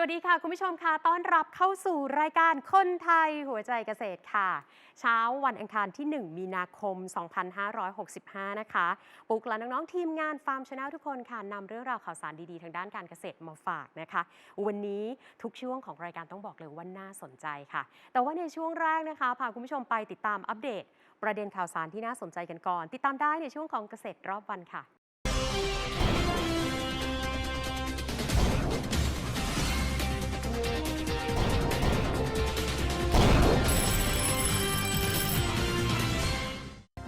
วัสดีค่ะ คุณผู้ชมค่ะต้อนรับเข้าสู่รายการคนไทยหัวใจเกษตรค่ะ เช้าวันอังคารที่ 1 มีนาคม 2565 นะคะ ปุกและน้อง ๆ ทีมงานฟาร์มชาแนลทุกคนค่ะนำเรื่องราวข่าวสารดี ๆ ทางด้านการเกษตรมาฝากนะคะ วันนี้ทุกช่วงของรายการต้องบอกเลยว่าน่าสนใจค่ะ แต่ว่าในช่วงแรกนะคะพาคุณผู้ชมไปติดตามอัปเดต ประเด็นข่าวสารที่น่าสนใจกันก่อน ติดตามได้ในช่วงของเกษตรรอบวันค่ะ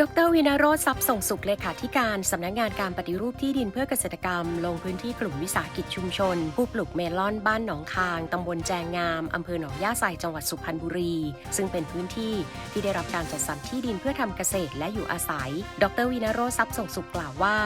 ดรวินาโรธทรัพย์ส่งสุขเลขาธิการสำนักงานการปฏิรูปที่ดินเพื่อเกษตรกรรม ลงพื้นที่กลุ่มวิสาหกิจชุมชน ผู้ปลูกเมลอนบ้านหนองคางตำบลแจงงามอำเภอหนองย่าไซจังหวัดสุพรรณบุรี ซึ่งเป็นพื้นที่ที่ได้รับการจัดสรรที่ดินเพื่อทำเกษตรและอยู่อาศัย ดรวินาโรธทรัพย์ส่งสุขกล่าวว่า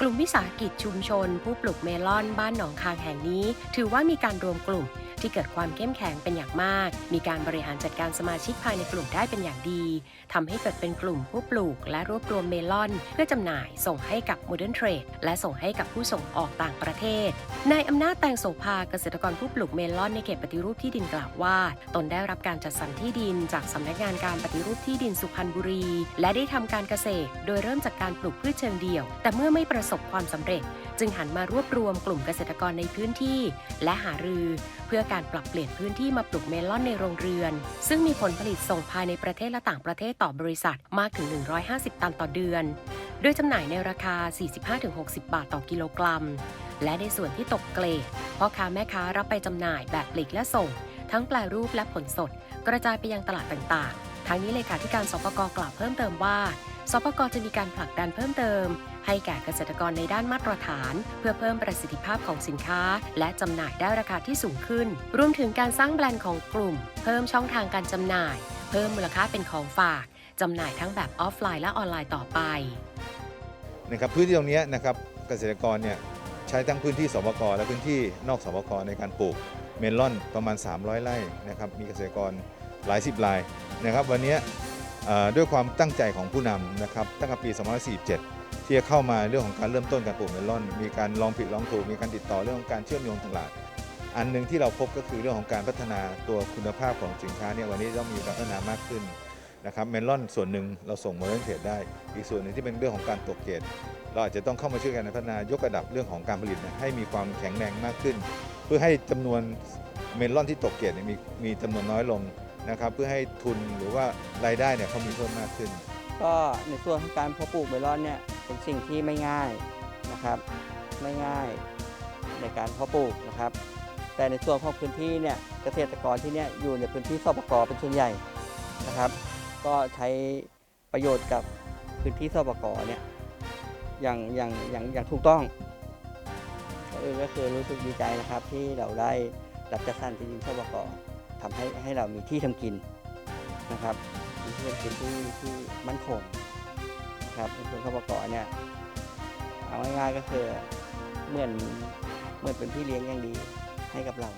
กลุ่มวิสาหกิจชุมชน ผู้ปลูกเมลอนบ้านหนองคางแห่งนี้ ถือว่ามีการรวมกลุ่ม ที่เกิดความเข้มแข็งเป็นอย่างมาก มีการบริหารจัดการสมาชิกภายในกลุ่มได้เป็นอย่างดีทำให้เกิดเป็นกลุ่มผู้ปลูก และรวบรวมเมลอน เพื่อจำหน่ายส่งให้กับ Modern Trade และส่งให้กับผู้ส่งออกต่างประเทศ นายอำนาจแตงโสภาเกษตรกรผู้ปลูกเมลอนในเขตปฏิรูปที่ดินกล่าวว่า ตนได้รับการจัดสรรที่ดินจากสำนักงานการปฏิรูปที่ดินสุพรรณบุรี และได้ทำการเกษตร โดยเริ่มจากการปลูกพืชเชิงเดี่ยว แต่เมื่อไม่ประสบความสำเร็จ จึงหันมารวบรวมกลุ่มเกษตรกรในพื้นที่ และหารือเพื่อการปรับเปลี่ยนพื้นที่มาปลูกเมลอนในโรงเรือน ซึ่งมีผลผลิตส่งภายในประเทศและต่างประเทศต่อบริษัทมากถึง 150 ตันต่อเดือน โดยจำหน่ายในราคา 45-60 บาทต่อกิโลกรัม และในส่วนที่ตกเกรดพ่อค้าแม่ค้ารับไปจำหน่ายแบบปลีกและส่ง ทั้งแปลรูปและผลสด กระจายไปยังตลาดต่างๆ ทั้งนี้เลขาธิการสปกกล่าวเพิ่มเติมว่า สปกจะมีการผลักดันเพิ่มเติม ให้แก่เกษตรกรในด้านมาตรฐาน เพื่อเพิ่มประสิทธิภาพของสินค้า และจำหน่ายได้ราคาที่สูงขึ้น รวมถึงการสร้างแบรนด์ของกลุ่ม เพิ่มช่องทางการจำหน่าย เพิ่มมูลค่าเป็นของฝากจำหน่ายทั้งแบบออฟไลน์และออนไลน์ต่อไปนะครับพื้นที่ตรงนี้นะครับเกษตรกรเนี่ยใช้ทั้งพื้นที่สปกและพื้นที่นอกสปกในการปลูกเมลอนประมาณ 300 ไร่นะครับมีเกษตรกรหลายสิบรายนะครับ วันนี้ ด้วยความตั้งใจของผู้นำนะครับตั้งแต่ปี 2547 ที่จะเข้ามาเรื่องของการเริ่มต้นการปลูกเมลอน มีการลองผิดลองถูกมีการติดต่อเรื่องของการเชื่อมโยงตลาด อันหนึ่งที่เราพบก็คือเรื่องของการพัฒนาตัวคุณภาพของสินค้าเนี่ยวันนี้ต้องมีการพัฒนามากขึ้นนะครับเมลอนส่วนหนึ่งเราส่งมาเรื่องเทรดได้ อีกส่วนหนึ่งที่เป็นเรื่องของการตกเกรดเราอาจจะต้องเข้ามาช่วยกันพัฒนายกระดับเรื่องของการผลิตให้มีความแข็งแรงมากขึ้น เพื่อให้จำนวนเมลอนที่ตกเกรดเนี่ยมีมีจำนวนน้อยลง นะครับเพื่อให้ทุนหรือว่ารายได้เนี่ยเขามีเพิ่มมากขึ้น ก็ในส่วนของการเพาะปลูกเมลอนเนี่ยเป็นสิ่งที่ไม่ง่ายนะครับไม่ง่ายในการเพาะปลูกนะครับ แต่ในส่วนของพื้นที่เนี่ยเกษตรกรที่เนี่ยอยู่ในพื้นที่สปกเป็นส่วนใหญ่นะครับ ก็ใช้ประโยชน์กับพื้นที่สปกเนี่ยอย่างอย่างอย่างอย่างถูกต้องก็เออก็คือรู้สึกดีใจนะครับที่เราได้รับจัดสรรที่ดินสปก ทำให้ให้เรามีที่ทำกินนะครับที่เป็นพื้นที่ที่มั่นคงนะครับเป็นข้าวประกอบเนี่ยเอาง่ายๆก็คือเหมือนเหมือนเป็นพี่เลี้ยงอย่างดีให้กับเรา